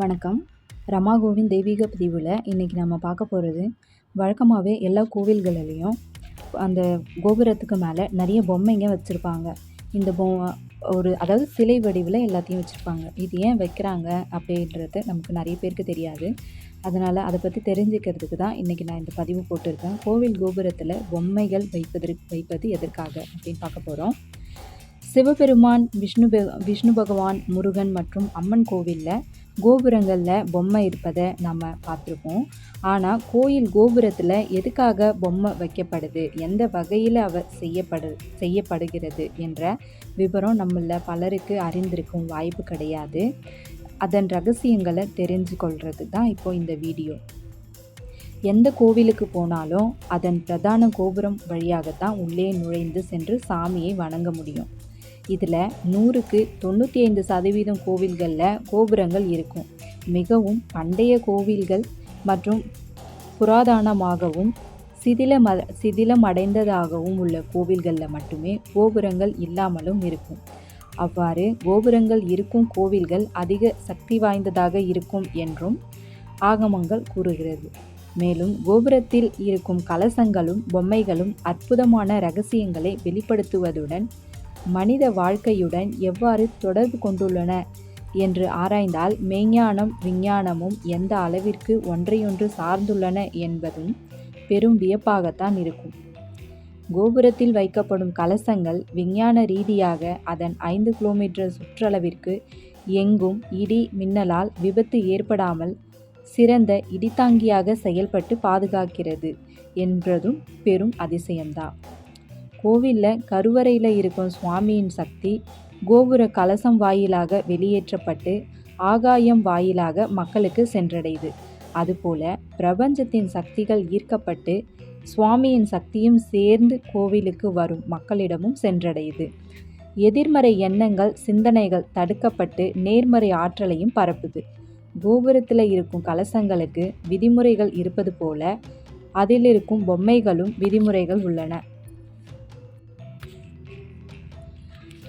வணக்கம். ரமா கோவிந்த் தெய்வீக பதிவில் இன்றைக்கி நம்ம பார்க்க போகிறது வழக்கமாகவே எல்லா கோவில்களிலையும் அந்த கோபுரத்துக்கு மேலே நிறைய பொம்மைங்க வச்சுருப்பாங்க. இந்த பொ ஒரு அதாவது சிலை வடிவில் எல்லாத்தையும் வச்சுருப்பாங்க. இது ஏன் வைக்கிறாங்க அப்படின்றது நமக்கு நிறைய பேருக்கு தெரியாது. அதனால் அதை பற்றி தெரிஞ்சுக்கிறதுக்கு தான் இன்றைக்கி நான் இந்த பதிவு போட்டிருக்கேன். கோவில் கோபுரத்தில் பொம்மைகள் வைப்பதற்கு வைப்பது எதற்காக அப்படின்னு பார்க்க போகிறோம் சிவபெருமான் விஷ்ணு விஷ்ணு பகவான் முருகன் மற்றும் அம்மன் கோவிலில் கோபுரங்களில் பொம்மை இருப்பதை நம்ம பார்த்துருப்போம். ஆனால் கோயில் கோபுரத்தில் எதுக்காக பொம்மை வைக்கப்படுது? எந்த வகையில் அவ செய்யப்படு செய்யப்படுகிறது என்ற விவரம் நம்மள பலருக்கு அறிந்திருக்கும் வாய்ப்பு கிடையாது. அதன் ரகசியங்களை தெரிஞ்சு கொள்வது தான் இப்போ இந்த வீடியோ. எந்த கோவிலுக்கு போனாலும் அதன் பிரதான கோபுரம் வழியாகத்தான் உள்ளே நுழைந்து சென்று சாமியை வணங்க முடியும். இதில் நூறுக்கு தொண்ணூற்றி ஐந்து சதவீதம் கோவில்களில் கோபுரங்கள் இருக்கும். மிகவும் பண்டைய கோவில்கள் மற்றும் புராதானமாகவும் சிதிலம சிதிலம் அடைந்ததாகவும் உள்ள கோவில்களில் மட்டுமே கோபுரங்கள் இல்லாமலும் இருக்கும். அவ்வாறு கோபுரங்கள் இருக்கும் கோவில்கள் அதிக சக்தி வாய்ந்ததாக இருக்கும் என்றும் ஆகமங்கள் கூறுகிறது. மேலும் கோபுரத்தில் இருக்கும் கலசங்களும் பொம்மைகளும் அற்புதமான ரகசியங்களை வெளிப்படுத்துவதுடன் மனித வாழ்க்கையுடன் எவ்வாறு தொடர்பு கொண்டுள்ளன என்று ஆராய்ந்தால் மெய்ஞானம் விஞ்ஞானமும் எந்த அளவிற்கு ஒன்றையொன்று சார்ந்துள்ளன என்பதும் பெரும் வியப்பாகத்தான் இருக்கும். கோபுரத்தில் வைக்கப்படும் கலசங்கள் விஞ்ஞான ரீதியாக அதன் ஐந்து கிலோமீட்டர் சுற்றளவிற்கு எங்கும் இடி மின்னலால் விபத்து ஏற்படாமல் சிறந்த இடித்தாங்கியாக செயல்பட்டு பாதுகாக்கிறது என்பதும் பெரும் அதிசயம்தான். கோவிலில் கருவறையில் இருக்கும் சுவாமியின் சக்தி கோபுர கலசம் வாயிலாக வெளியேற்றப்பட்டு ஆகாயம் வாயிலாக மக்களுக்கு சென்றடையுது. அதுபோல பிரபஞ்சத்தின் சக்திகள் ஈர்க்கப்பட்டு சுவாமியின் சக்தியும் சேர்ந்து கோவிலுக்கு வரும் மக்களிடமும் சென்றடையுது. எதிர்மறை எண்ணங்கள் சிந்தனைகள் தடுக்கப்பட்டு நேர்மறை ஆற்றலையும் பரப்புது. கோபுரத்தில் இருக்கும் கலசங்களுக்கு விதிமுறைகள் இருப்பது போல அதில் இருக்கும் பொம்மைகளும் விதிமுறைகள் உள்ளன.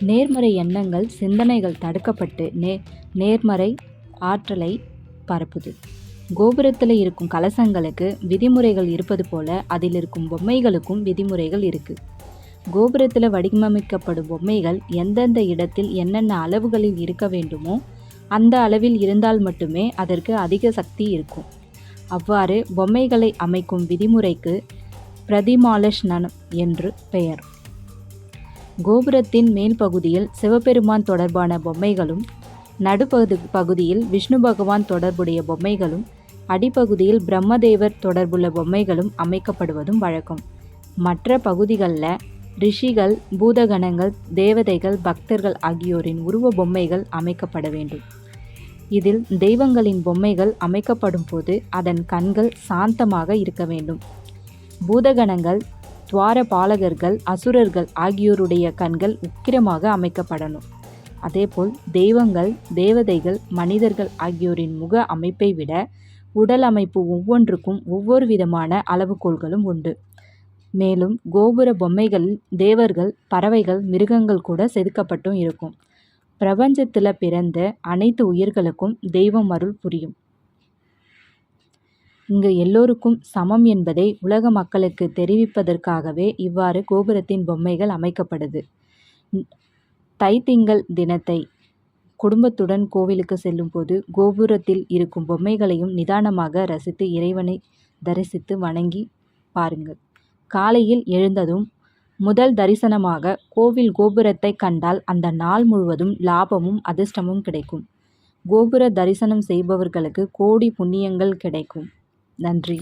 நேர்மறை எண்ணங்கள் சிந்தனைகள் தடுக்கப்பட்டு நே நேர்மறை ஆற்றலை பரப்புது. கோபுரத்தில் இருக்கும் கலசங்களுக்கு விதிமுறைகள் இருப்பது போல அதில் இருக்கும் பொம்மைகளுக்கும் விதிமுறைகள் இருக்குது கோபுரத்தில் வடிவமைக்கப்படும் பொம்மைகள் எந்தெந்த இடத்தில் என்னென்ன அளவுகளில் இருக்க வேண்டுமோ அந்த அளவில் இருந்தால் மட்டுமே அதற்கு அதிக சக்தி இருக்கும். அவ்வாறு பொம்மைகளை அமைக்கும் விதிமுறைக்கு பிரதிமாலஷ்ணன் என்று பெயர். கோபுரத்தின் மேல் பகுதியில் சிவபெருமான் தொடர்பான பொம்மைகளும் நடுப்பகுதி பகுதியில் விஷ்ணு பகவான் தொடர்புடைய பொம்மைகளும் அடிப்பகுதியில் பிரம்மதேவர் தொடர்புள்ள பொம்மைகளும் அமைக்கப்படுவதும் வழக்கம். மற்ற பகுதிகளில் ரிஷிகள் பூதகணங்கள் தேவதைகள் பக்தர்கள் ஆகியோரின் உருவ பொம்மைகள் அமைக்கப்பட வேண்டும். இதில் தெய்வங்களின் பொம்மைகள் அமைக்கப்படும் போது அதன் கண்கள் சாந்தமாக இருக்க வேண்டும். பூதகணங்கள் துவார பாலகர்கள் அசுரர்கள் ஆகியோருடைய கண்கள் உக்கிரமாக அமைக்கப்படணும். அதேபோல் தெய்வங்கள் தேவதைகள் மனிதர்கள் ஆகியோரின் முக அமைப்பை விட உடல் அமைப்பு ஒவ்வொன்றுக்கும் ஒவ்வொரு விதமான அளவுகோல்களும் உண்டு. மேலும் கோபுர பொம்மைகள் தேவர்கள் பறவைகள் மிருகங்கள் கூட செதுக்கப்பட்டும் இருக்கும். பிரபஞ்சத்தில் பிறந்த அனைத்து உயிர்களுக்கும் தெய்வம் அருள் புரியும். இங்கு எல்லோருக்கும் சமம் என்பதை உலக மக்களுக்கு தெரிவிப்பதற்காகவே இவ்வாறு கோபுரத்தின் பொம்மைகள் அமைக்கப்படுது தைத்திங்கள் தினத்தை குடும்பத்துடன் கோவிலுக்கு செல்லும்போது கோபுரத்தில் இருக்கும் பொம்மைகளையும் நிதானமாக ரசித்து இறைவனை தரிசித்து வணங்கி பாருங்கள். காலையில் எழுந்ததும் முதல் தரிசனமாக கோவில் கோபுரத்தை கண்டால் அந்த நாள் முழுவதும் லாபமும் அதிர்ஷ்டமும் கிடைக்கும். கோபுர தரிசனம் செய்பவர்களுக்கு கோடி புண்ணியங்கள் கிடைக்கும். நன்றி.